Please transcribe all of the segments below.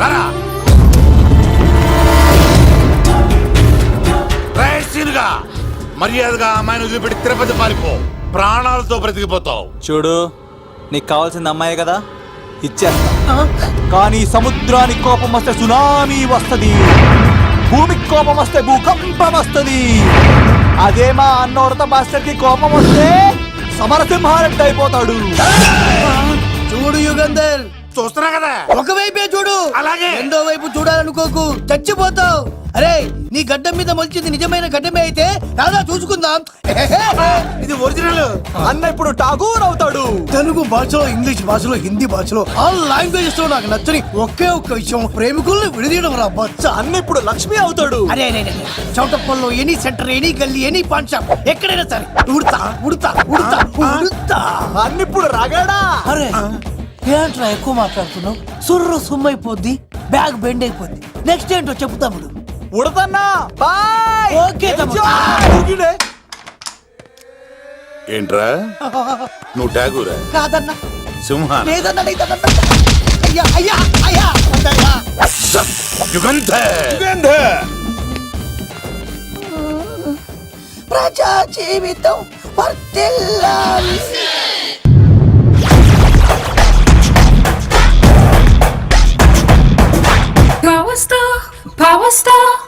రారా. మర్యాదగా అమ్మాయిని వదిలిపెట్టి తిరుపతి పారిపో. ప్రాణాలతో బ్రతికిపోతావు. చూడు నీకు కావాల్సింది అమ్మాయి కదా? ఇచ్చేస్తా. కానీ సముద్రానికి కోపం వస్తే సునామీ వస్తది. భూమికి కోపం వస్తే భూకంపం వస్తది. అదే మా అన్నోడత మాస్టర్కి కోపం వస్తే సమరసింహారెడ్డి అయిపోతాడు. చూడు యుగంధర్ చూస్తున్నా కదా. ఒకవైపే చూడు. అలాగే. రెండో వైపు చూడాలనుకోకు. చచ్చిపోతావు. అరే నీ గడ్డం మీద మొలిచింది నిజమైన గడ్డమే అయితే రాదా చూసుకుందాం. ఇది ఒరిజినల్. అన్న ఇప్పుడు ఠాగూర్ అవుతాడు. తెలుగు భాషలో ఇంగ్లీష్ భాషలో హిందీ భాషలో ఆల్ లాంగ్వేజెస్లో నాకు నచ్చని ఒకే ఒక్క విషయం. ప్రేమికుల్ని విడదీయడం రా బచ్చ. అన్న ఇప్పుడు లక్ష్మి అవుతాడు. అరే అరే అరే చౌటప్పల్లో ఎనీ సెంటర్ ఎనీ గల్లీ ఎనీ పాన్ షాప్ ఎక్కడైనా సరే. ఉడతా ఉడతా ఉడతా ఉడతా. అన్న ఇప్పుడు రగడా? అరే ఏంట్రా ఎక్కువ మాట్లాడుతున్నావు? సుర్రు సుమ్మైపోద్ది బ్యాగ్ బెండ్ అయిపోద్ది నెక్స్ట్ ఏంటో చెప్పు తమ్ముడు. ఉడతన్నా బాయ్! ఓకే తమ్ముడు. ఉరికిడే. ఏంట్రా? నువ్వు ఠాగూరా? కాదన్నా. సింహ లేదన్నా లేదన్నా. అయ్యా అయ్యా అయ్యా. వద్దయ్యా. యుగంధర్ ప్రజా జీవితం వర్ధిల్లాలి star, power star.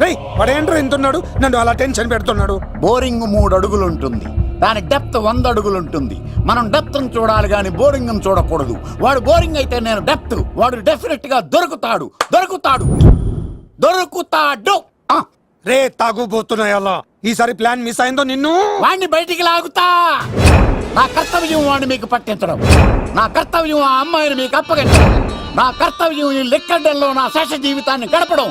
రేయ్ వాడు ఏంట్రా ఇంతున్నాడు? నన్ను అలా టెన్షన్ పెడుతున్నాడు. బోరింగ్ మూడు అడుగులు ఉంటుంది దాని డెప్త్ వంద అడుగులు ఉంటుంది మనం డెప్త్ చూడాలి కానీ బోరింగ్ చూడకూడదు. వాడు బోరింగ్ అయితే నేను డెప్త్. వాడు డెఫినెట్గా దొరుకుతాడు. దొరుకుతాడు. దొరుకుతాడు రే తాగుబోతున్నాయి అలా ఈసారి ప్లాన్ మిస్ అయిందో నిన్ను? వాణ్ణి బయటికి లాగుతా. నా కర్తవ్యం వాడిని మీకు పట్టించడం. నా కర్తవ్యం ఆ అమ్మాయిని మీకు అప్పగించడం. నా కర్తవ్యం ఈ లెక్కడ్డల్లో నా శేష జీవితాన్ని గడపడం.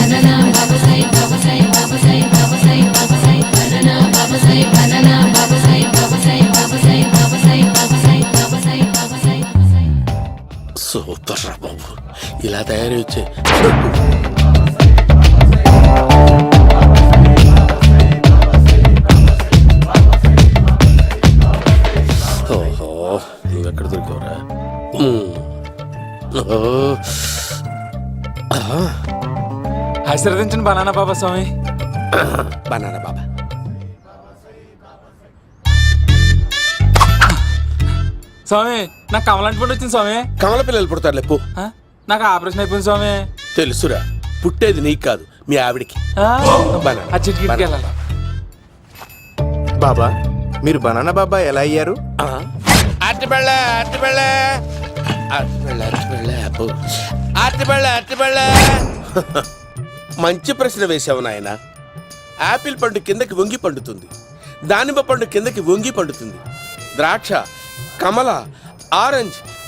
ఇలా తయారు వచ్చే ఓహో. దొరికావురా? మ్మ్. ఓ. ఆశీర్వదించండి బనానా బాబా స్వామి. బనానా బాబా. స్వామి నాకు కమలాంటి పండు వచ్చింది స్వామి. కమల పిల్లలు పుడతారు లేపు? నాకు ఆపరేషన్ అయిపోయింది స్వామి. తెలుసురా పుట్టేది నీకు కాదు మీ ఆవిడికి. ఆ? బనానా. ఆ చిటికి వెళ్ళాలి? బాబా మీరు బనానా బాబా ఎలా అయ్యారు? అబ్బో. మంచి ప్రశ్న వేశావు నాయన. యాపిల్ పండు కిందకి వంగి పండుతుంది. దానిమ్మ పండు కిందకి వంగి పండుతుంది. ద్రాక్ష కమల ఆరెంజ్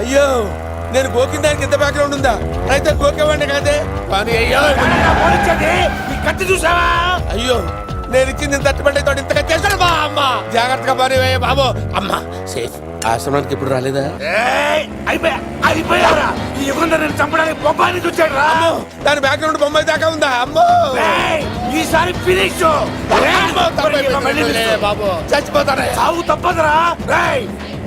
అయ్యో నేను గోకిన దానికి ఇంత బ్యాక్గ్రౌండ్ ఉందా? అయితే గోకేవాడిని కాదే? కానీ అయ్యో. కత్తి చూసావా? అయ్యో నేను ఇచ్చింది తట్టుబడి తోటి ఇంతగా చేశాను బా అమ్మ. జాగ్రత్తగా పని వేయ బాబు. అమ్మ సేఫ్. ఆశ్రమానికి ఇప్పుడు రాలేదా? అయిపోయారా? ఈ యుగంలో నేను చంపడానికి బొమ్మాని చూచాడు రా దాని బ్యాక్గ్రౌండ్ బొమ్మాయి దాకా ఉందా? అమ్మో. ఈసారి ఫినిష్. బాబు. చచ్చిపోతానే. సాగు తప్పదురా.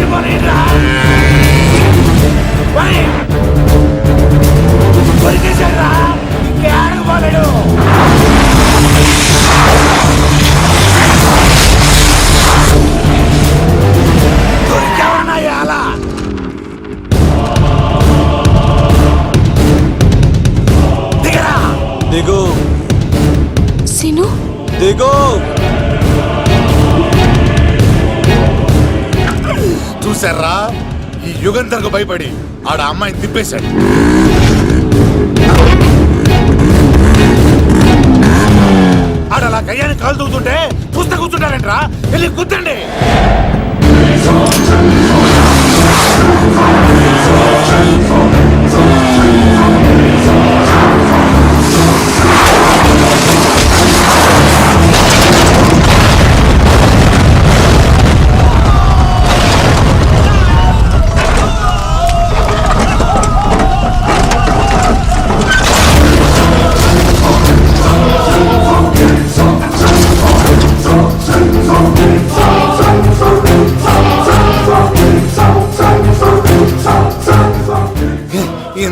everybody down. చూసారా ఈ యుగంధర్కు భయపడి ఆడ అమ్మాయిని తిప్పేశాడు. ఆడ అలా కయ్యాన్ని కాలు తూగుతుంటే చూస్తే కూర్చుంటారంట్రా. వెళ్ళి కూర్చోండి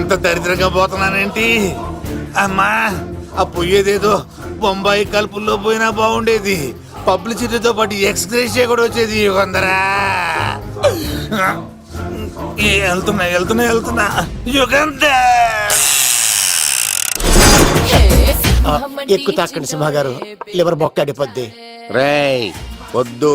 ఇంత దరిద్రంగా పోతున్నానేంటి? అమ్మా ఆ పోయేదేదో బొంబాయి కలుపుల్లో పోయినా బాగుండేది. పబ్లిసిటీతో పాటు ఎక్స్ప్రెస్ కూడా వచ్చేది యుగంధరా ఏ, వెళ్తున్నా వెళ్తున్నా వెళ్తున్నా. యుగంధర్ ఎక్కువ తాకండి సింహ గారు లివర్ బొక్క అడిపోద్ది రేయ్ వద్దు.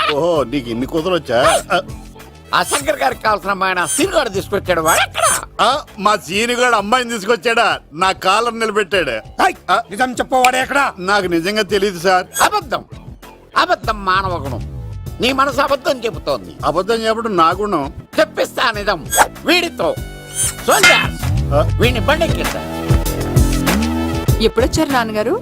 ఓహో నీకు ఇన్ని కూతురు వచ్చా? ఆ శంకర్ గారికి కావాల్సిన అమ్మాయి సీనుగాడు తీసుకొచ్చాడు. వాడెక్కడ మా సీనుగాడు అమ్మాయిని తీసుకొచ్చాడా? నా కాలర్ నిలబెట్టాడు. నిజం చెప్పవాడే ఎక్కడ? నాకు నిజంగా తెలియదు సార్. అబద్ధం. అబద్ధం మానవ గుణం. నీ మనసు అబద్ధం చెబుతోంది. అబద్ధం చెప్పడం నా గుణం. తెప్పిస్తా నిజం. వీడితో. సోల్జర్స్ వీడిని బండెక్కిస్తా. ఎప్పుడొచ్చారు నాన్నగారు?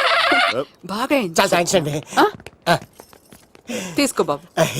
బాగా అయింది. చాలా థ్యాంక్స్ అండి ఆ? తీసుకో బాబు